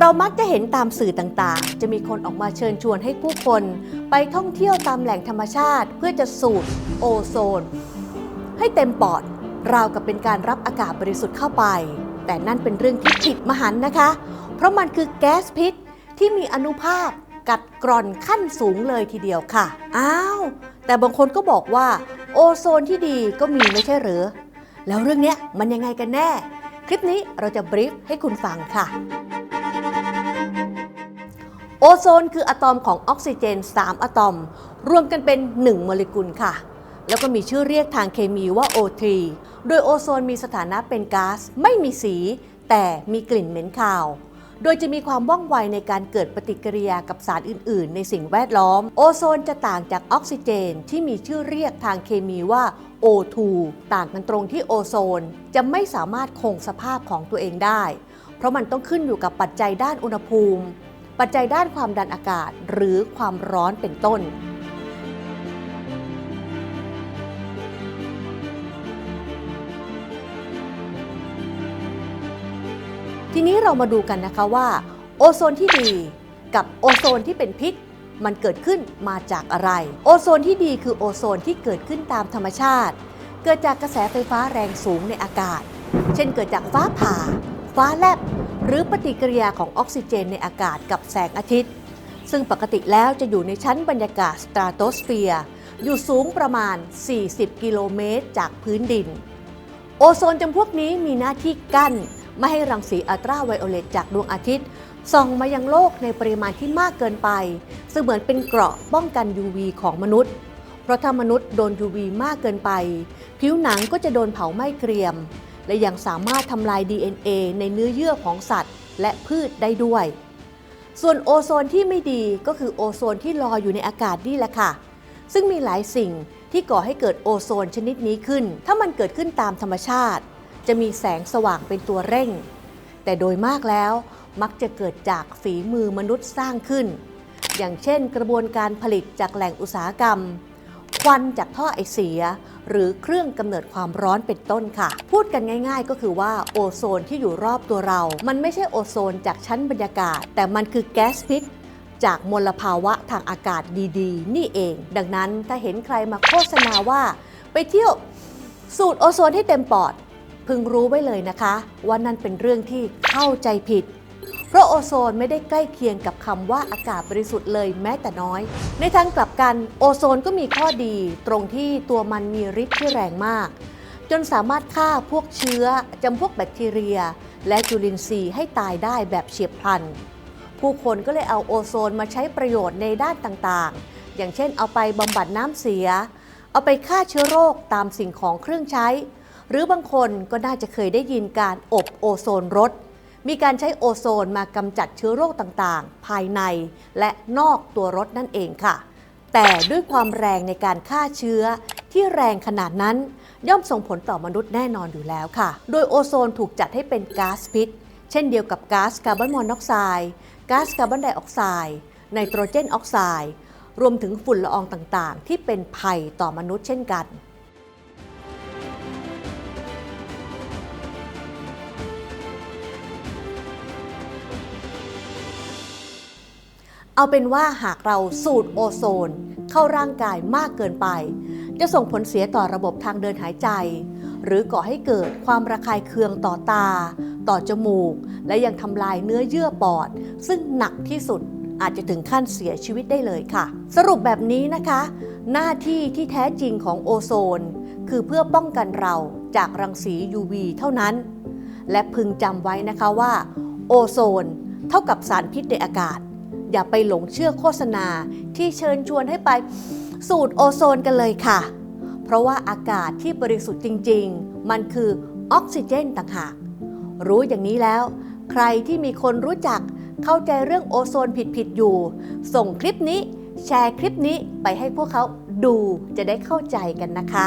เรามักจะเห็นตามสื่อต่างๆ จะมีคนออกมาเชิญชวนให้ผู้คน ไปท่องเที่ยวตามแหล่งธรรมชาติ เพื่อจะสูดโอโซน ให้เต็มปอดราวกับเป็นการรับอากาศบริสุทธิ์เข้าไป แต่นั่นเป็นเรื่องที่ผิดมหันต์นะคะ เพราะมันคือแก๊สพิษที่มีอนุภาคกัดกร่อนขั้นสูงเลยทีเดียวค่ะ อ้าว แต่บางคนก็บอกว่า โอโซนที่ดีก็มีไม่ใช่หรือ แล้วเรื่องนี้มันยังไงกันแน่ คลิปนี้เราจะบรีฟให้คุณฟังค่ะ โอโซนคืออะตอมของออกซิเจน 3 อะตอม รวมกันเป็น 1 โมเลกุลค่ะ แล้วก็มีชื่อเรียกทางเคมีว่า O3 โดยโอโซนมีสถานะเป็นก๊าซไม่มีสี แต่มีกลิ่นเหม็นคาว โดยจะมีความว่องไวในการเกิดปฏิกิริยากับสารอื่น ๆ ในสิ่งแวดล้อม โอโซนจะต่างจากออกซิเจนที่มีชื่อเรียกทางเคมีว่า O2 ต่างกันตรงที่โอโซนจะไม่สามารถคงสภาพของตัวเองได้ เพราะมันต้องขึ้นอยู่กับปัจจัยด้านอุณหภูมิ ปัจจัยด้านความดันอากาศหรือความร้อนเป็นต้น ทีนี้เรามาดูกันนะคะว่า โอโซนที่ดีกับโอโซนที่เป็นพิษมันเกิดขึ้นมาจากอะไร โอโซนที่ดีคือโอโซนที่เกิดขึ้นตามธรรมชาติ เกิดจากกระแสไฟฟ้าแรงสูงในอากาศ เช่นเกิดจากฟ้าผ่า ฟ้าแลบ หรือปฏิกิริยาของออกซิเจนในอากาศกับแสงอาทิตย์ ซึ่งปกติแล้วจะอยู่ในชั้นบรรยากาศสตราโตสเฟียร์อยู่สูงประมาณ 40 กิโลเมตรจากพื้นดิน โอโซนจำพวกนี้มีหน้าที่กั้น ไม่ให้รังสีอัลตราไวโอเลตจากดวงอาทิตย์ส่องมายังโลกในปริมาณที่มากเกินไป ซึ่งเหมือนเป็นเกราะป้องกัน UV ของมนุษย์ เพราะถ้ามนุษย์โดน UV มากเกินไป ผิวหนังก็จะโดนเผาไหม้เกรียม และยังสามารถทำลาย DNA ในเนื้อเยื่อของสัตว์ และพืชได้ด้วย ส่วนโอโซนที่ไม่ดีก็คือโอโซนที่ลอยอยู่ในอากาศนี่แหละค่ะ ซึ่งมีหลายสิ่งที่ก่อให้เกิดโอโซนชนิดนี้ขึ้น ถ้ามันเกิดขึ้นตามธรรมชาติ จะมีแสงสว่างเป็นตัวเร่ง แต่โดยมากแล้วมักจะเกิดจากฝีมือมนุษย์สร้างขึ้น อย่างเช่นกระบวนการผลิตจากแหล่งอุตสาหกรรม วันจากท่อไอเสีย หรือเครื่องกำเนิดความร้อนเป็นต้นค่ะ พูดกันง่าย ๆ ก็คือว่าโอโซนที่อยู่รอบตัวเรา มันไม่ใช่โอโซนจากชั้นบรรยากาศ แต่มันคือแก๊สพิษจากมลภาวะทางอากาศดีๆ นี่เอง ดังนั้นถ้าเห็นใครมาโฆษณาว่า ไปเที่ยวสูดโอโซนให้เต็มปอด พึงรู้ไว้เลยนะคะ ว่านั่นเป็นเรื่องที่เข้าใจผิด ราะโอโซนไม่ได้ใกล้เคียงกับคำว่าอากาศบริสุทธิ์เลยแม้แต่น้อย ในทางกลับกันโอโซนก็มีข้อดี ตรงที่ตัวมันมีฤทธิ์ที่แรงมาก จนสามารถฆ่าพวกเชื้อจำพวกแบคทีเรีย และจุลินทรีย์ให้ตายได้แบบเฉียบพลัน ผู้คนก็เลยเอาโอโซนมาใช้ประโยชน์ในด้านต่างๆ อย่างเช่นเอาไปบำบัดน้ำเสีย เอาไปฆ่าเชื้อโรคตามสิ่งของเครื่องใช้ หรือบางคนก็น่าจะเคยได้ยินการอบโอโซนรถ มีการใช้โอโซนมากำจัดเชื้อโรคต่างๆ ภายในและนอกตัวรถนั่นเองค่ะ แต่ด้วยความแรงในการฆ่าเชื้อที่แรงขนาดนั้น ย่อมส่งผลต่อมนุษย์แน่นอนอยู่แล้วค่ะ โดยโอโซนถูกจัดให้เป็นก๊าซพิษ เช่นเดียวกับก๊าซคาร์บอนมอนอกไซด์ก๊าซคาร์บอนไดออกไซด์ไนโตรเจนออกไซด์รวมถึงฝุ่นละอองต่างๆ ที่เป็นภัยต่อมนุษย์เช่นกัน เอาเป็นว่าหากเราสูดโอโซน เข้าร่างกายมากเกินไป จะส่งผลเสียต่อระบบทางเดินหายใจ หรือก่อให้เกิดความระคายเคืองต่อตา ต่อจมูก และยังทำลายเนื้อเยื่อปอด ซึ่งหนักที่สุดอาจจะถึงขั้นเสียชีวิตได้เลยค่ะ สรุปแบบนี้นะคะ หน้าที่ที่แท้จริงของโอโซน คือเพื่อป้องกันเราจากรังสี UV เท่านั้น และพึงจำไว้นะคะว่า โอโซน เท่ากับสารพิษในอากาศ อย่าไปหลงเชื่อโฆษณาที่เชิญชวนให้ไปสูดโอโซนกันเลยค่ะ เพราะว่าอากาศที่บริสุทธิ์จริง ๆ มันคือออกซิเจนต่างหาก รู้อย่างนี้แล้ว ใครที่มีคนรู้จักเข้าใจเรื่องโอโซนผิดๆอยู่ ส่งคลิปนี้ แชร์คลิปนี้ไปให้พวกเขาดูจะได้เข้าใจกันนะคะ